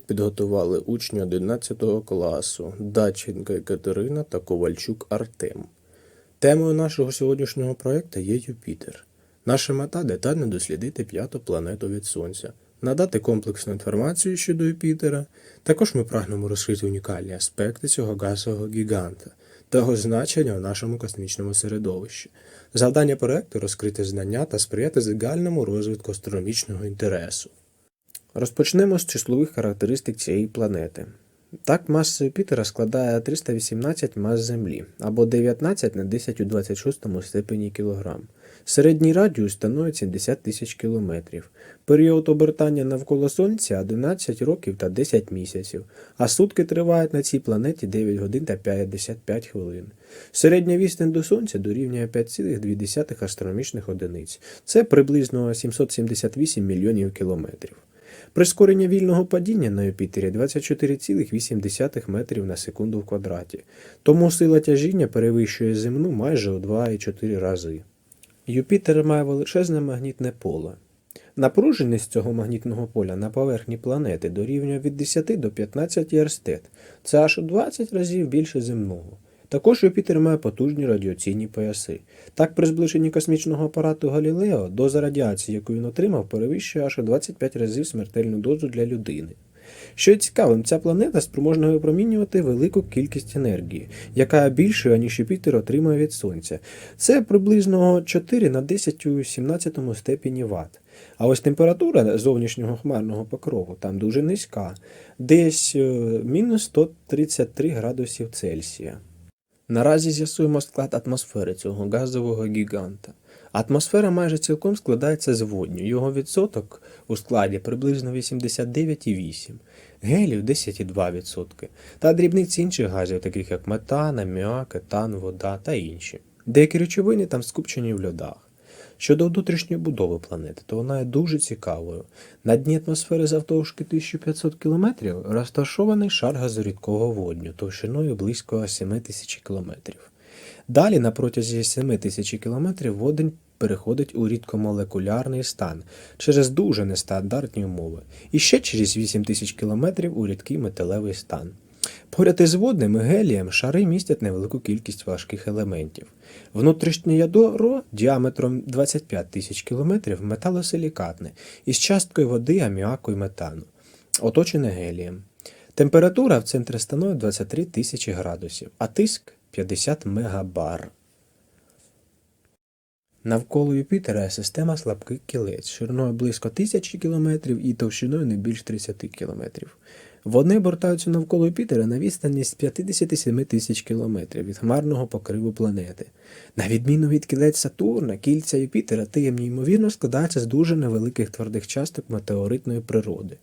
Підготували учні 11 класу Даченка Катерина та Ковальчук Артем. Темою нашого сьогоднішнього проєкту є Юпітер. Наша мета детально дослідити п'яту планету від Сонця, надати комплексну інформацію щодо Юпітера. Також ми прагнемо розкрити унікальні аспекти цього газового гіганта та його значення у нашому космічному середовищі. Завдання проєкту розкрити знання та сприяти загальному розвитку астрономічного інтересу. Розпочнемо з числових характеристик цієї планети. Так, маса Юпітера складає 318 мас Землі або 19 на 10 у 26 степені кілограм. Середній радіус становить 70 тисяч кілометрів. Період обертання навколо Сонця 11 років та 10 місяців, а сутки тривають на цій планеті 9 годин та 55 хвилин. Середня відстань до Сонця дорівнює 5,2 астрономічних одиниць. Це приблизно 778 мільйонів кілометрів. Прискорення вільного падіння на Юпітері 24,8 метрів на секунду в квадраті, тому сила тяжіння перевищує земну майже у 2,4 рази. Юпітер має величезне магнітне поле. Напруженість цього магнітного поля на поверхні планети дорівнює від 10 до 15 ерстет. Це аж у 20 разів більше земного. Також Юпітер має потужні радіаційні пояси. Так, при зближенні космічного апарату Галілео доза радіації, яку він отримав, перевищує аж у 25 разів смертельну дозу для людини. Що є цікавим, ця планета спроможна випромінювати велику кількість енергії, яка більшою, ніж Юпітер отримує від Сонця. Це приблизно 4 на 10 у 17 степені Вт. А ось температура зовнішнього хмарного покрову там дуже низька, десь е, мінус 133 градусів Цельсія. Наразі з'ясуємо склад атмосфери цього газового гіганта. Атмосфера майже цілком складається з водню. Його відсоток у складі приблизно 89,8, гелію 10,2% та дрібниці інших газів, таких як метан, аміак, етан, вода та інші. Деякі речовини там скупчені в льодах. Щодо внутрішньої будови планети, то вона є дуже цікавою. На дні атмосфери завтовшки 1500 км розташований шар газорідкого водню товщиною близько 7000 км. Далі на протязі 7000 км водень переходить у рідкомолекулярний стан через дуже нестандартні умови, і ще через 8000 км у рідкий металевий стан. Поряд із водним гелієм шари містять невелику кількість важких елементів. Внутрішнє ядро діаметром 25 тисяч кілометрів металосилікатне із часткою води, аміаку і метану, оточене гелієм. Температура в центрі становить 23 тисячі градусів, а тиск 50 мегабар. Навколо Юпітера система слабких кілець шириною близько тисячі кілометрів і товщиною не більш 30 кілометрів. Вони обертаються навколо Юпітера на відстані з 57 тисяч кілометрів від хмарного покриву планети. На відміну від кілець Сатурна, кільця Юпітера таємні ймовірно складаються з дуже невеликих твердих часток метеоритної природи.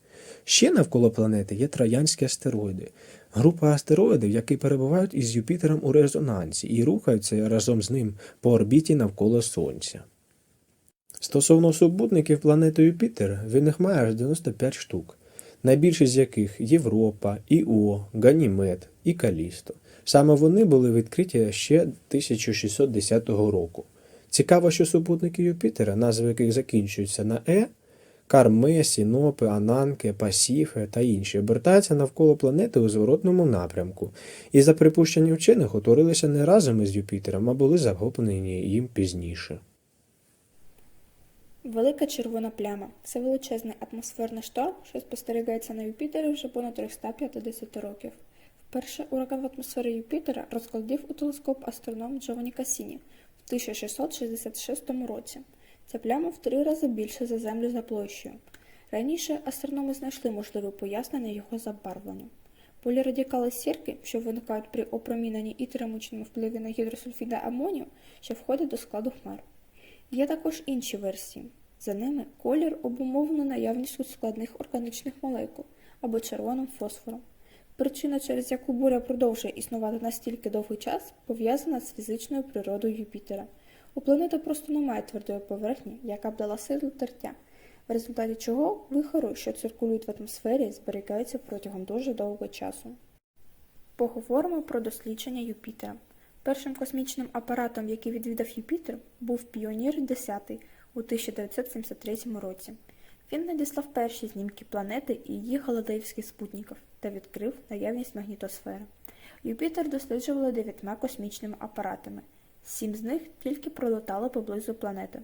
Ще навколо планети є троянські астероїди, група астероїдів, які перебувають із Юпітером у резонансі і рухаються разом з ним по орбіті навколо Сонця. Стосовно супутників планети Юпітер, він їх має аж 95 штук, найбільші з яких Європа, Іо, Ганімед і Калісто. Саме вони були відкриті ще 1610 року. Цікаво, що супутники Юпітера, назви яких закінчуються на Е, Карме, Сінопи, Ананки, Пасіфе та інші обертаються навколо планети у зворотному напрямку, і за припущенням вчених утворилися не разом із Юпітером, а були захоплені їм пізніше. Велика червона пляма це величезний атмосферний шторм, що спостерігається на Юпітері вже понад 350 років. Вперше ураган в атмосфері Юпітера розкладів у телескоп астроном Джованні Касіні в 1666 році. Ця пляма в три рази більше за Землю за площею. Раніше астрономи знайшли можливе пояснення його забарвленню. Полірадикали сірки, що виникають при опроміненні і термічному впливі на гідросульфіда амонію, що входять до складу хмар. Є також інші версії. За ними колір обумовлено наявністю складних органічних молекул або червоним фосфором. Причина, через яку буря продовжує існувати настільки довгий час, пов'язана з фізичною природою Юпітера. У планети просто немає твердої поверхні, яка б дала силу тертя, в результаті чого вихори, що циркулюють в атмосфері, зберігаються протягом дуже довгого часу. Поговоримо про дослідження Юпітера. Першим космічним апаратом, який відвідав Юпітер, був Піонір 10 у 1973 році. Він надіслав перші знімки планети і її галилеївських спутників та відкрив наявність магнітосфери. Юпітер досліджували дев'ятьма космічними апаратами. Сім з них тільки пролетали поблизу планети.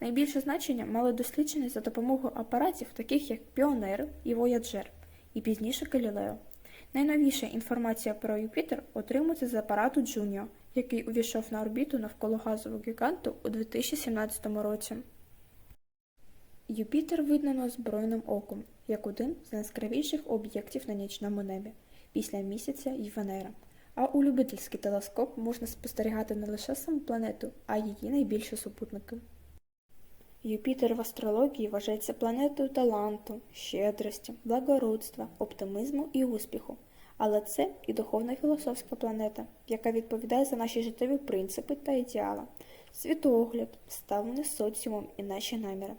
Найбільше значення мали дослідження за допомогою апаратів, таких як Піонер і Вояджер, і пізніше Галілео. Найновіша інформація про Юпітер отримується з апарату Джуніо, який увійшов на орбіту навколо газового гіганту у 2017 році. Юпітер видно неозброєним оком, як один з найяскравіших об'єктів на нічному небі, після місяця і Венери. А у любительський телескоп можна спостерігати не лише саму планету, а й її найбільші супутники. Юпітер в астрології вважається планетою таланту, щедрості, благородства, оптимізму і успіху. Але це і духовна філософська планета, яка відповідає за наші життєві принципи та ідеали, світогляд, ставлення соціумом і наші наміри.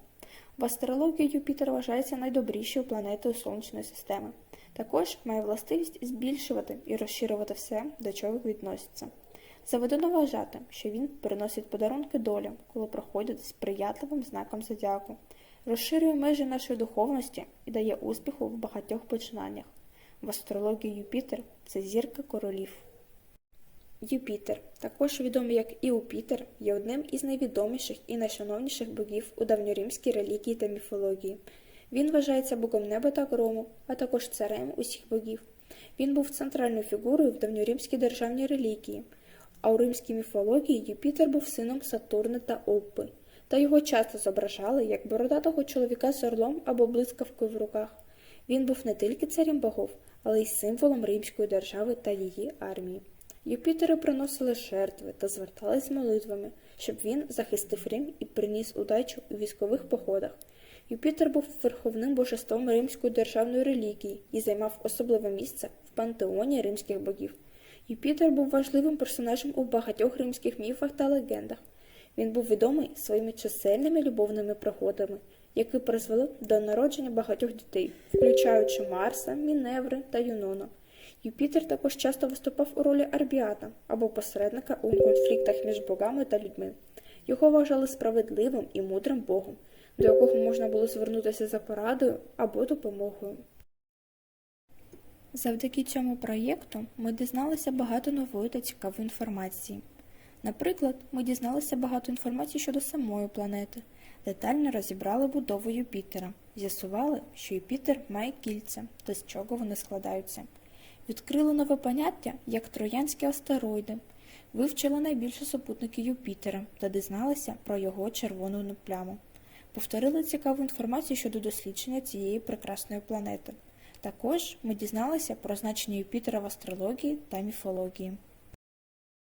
В астрології Юпітер вважається найдобрішою планетою Сонячної системи. Також має властивість збільшувати і розширювати все, до чого відноситься. Заведено вважати, що він приносить подарунки долі, коли проходить з приятливим знаком зодіаку, розширює межі нашої духовності і дає успіху в багатьох починаннях. В астрології Юпітер це зірка королів. Юпітер, також відомий як Іупітер, є одним із найвідоміших і найшановніших богів у давньоримській релігії та міфології. Він вважається богом неба та грому, а також царем усіх богів. Він був центральною фігурою в давньоримській державній релігії, а у римській міфології Юпітер був сином Сатурна та Оппи, та його часто зображали як бородатого чоловіка з орлом або блискавкою в руках. Він був не тільки царем богов, але й символом римської держави та її армії. Юпітери приносили жертви та звертались з молитвами, щоб він захистив Рим і приніс удачу у військових походах. Юпітер був верховним божеством римської державної релігії і займав особливе місце в пантеоні римських богів. Юпітер був важливим персонажем у багатьох римських міфах та легендах. Він був відомий своїми чисельними любовними пригодами, які призвели до народження багатьох дітей, включаючи Марса, Міневри та Юнона. Юпітер також часто виступав у ролі арбіата або посередника у конфліктах між богами та людьми. Його вважали справедливим і мудрим богом, до якого можна було звернутися за порадою або допомогою. Завдяки цьому проєкту ми дізналися багато нової та цікавої інформації. Наприклад, ми дізналися багато інформації щодо самої планети, детально розібрали будову Юпітера, з'ясували, що Юпітер має кільця та з чого вони складаються. Відкрили нове поняття як троянські астероїди, вивчили найбільші супутники Юпітера та дізналися про його червону пляму. Повторили цікаву інформацію щодо дослідження цієї прекрасної планети. Також ми дізналися про значення Юпітера в астрології та міфології.